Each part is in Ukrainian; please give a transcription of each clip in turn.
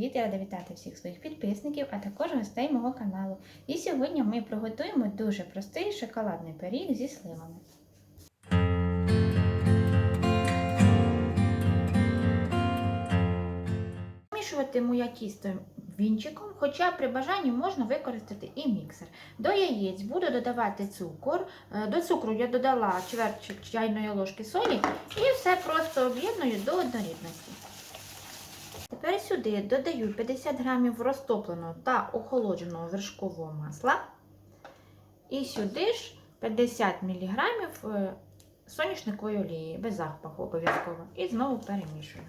привіт! Я рада вітати всіх своїх підписників, а також гостей мого каналу. І сьогодні ми приготуємо дуже простий шоколадний пиріг зі сливами. Змішуватиму я тісто вінчиком, хоча при бажанні можна використати і міксер. До яєць буду додавати цукор. Е, До цукру я додала чверть чайної ложки солі і все просто об'єдную до однорідності. Тепер сюди додаю 50 грамів розтопленого та охолодженого вершкового масла. І сюди ж 50 мг е, соняшникової олії, без запаху обов'язково. І знову перемішую.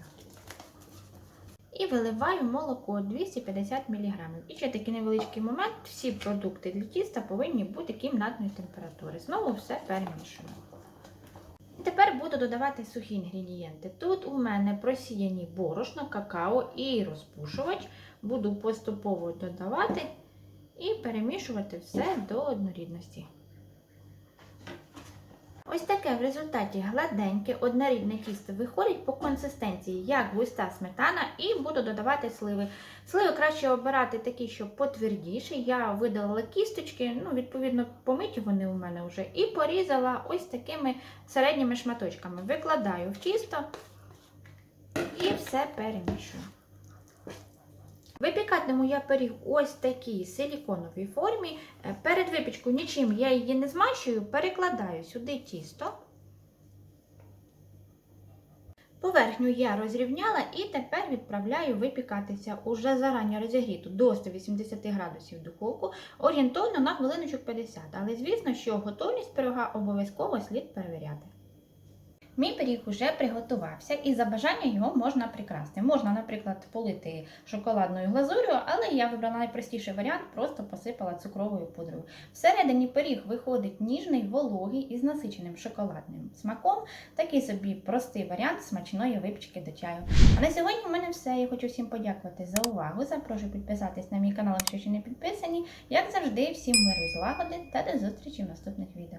І виливаю молоко 250 мг. І ще такий невеличкий момент, всі продукти для тіста повинні бути кімнатної температури. Знову все перемішую. Тепер буду додавати сухі інгредієнти. Тут у мене просіяні борошно, какао і розпушувач. Буду поступово додавати і перемішувати все до однорідності. Ось таке в результаті гладеньке, однорідне тісто виходить по консистенції, як густа сметана, і буду додавати сливи. Сливи краще обирати такі, що потвердіші. Я видалила кісточки, ну, відповідно, помиті вони у мене вже, і порізала ось такими середніми шматочками. Викладаю в тісто і все перемішую. Випікатиму я пиріг ось такій силіконовій формі. Е, Перед випічкою нічим я її не змащую, перекладаю сюди тісто. Поверхню я розрівняла і тепер відправляю випікатися уже зарані розігріту до 180 градусів духовку, орієнтовно на хвилиночок 50. Але звісно, що готовність пирога обов'язково слід перевіряти. Мій пиріг вже приготувався і за бажання його можна прикрасти. Можна, наприклад, полити шоколадною глазур'ю, але я вибрала найпростіший варіант, просто посипала цукровою пудрою. Всередині пиріг виходить ніжний, вологий із насиченим шоколадним смаком. Такий собі простий варіант смачної випічки до чаю. А на сьогодні в мене все. Я хочу всім подякувати за увагу. Запрошую підписатись на мій канал, якщо ще не підписані. Як завжди, всім миру злагоди та до зустрічі в наступних відео.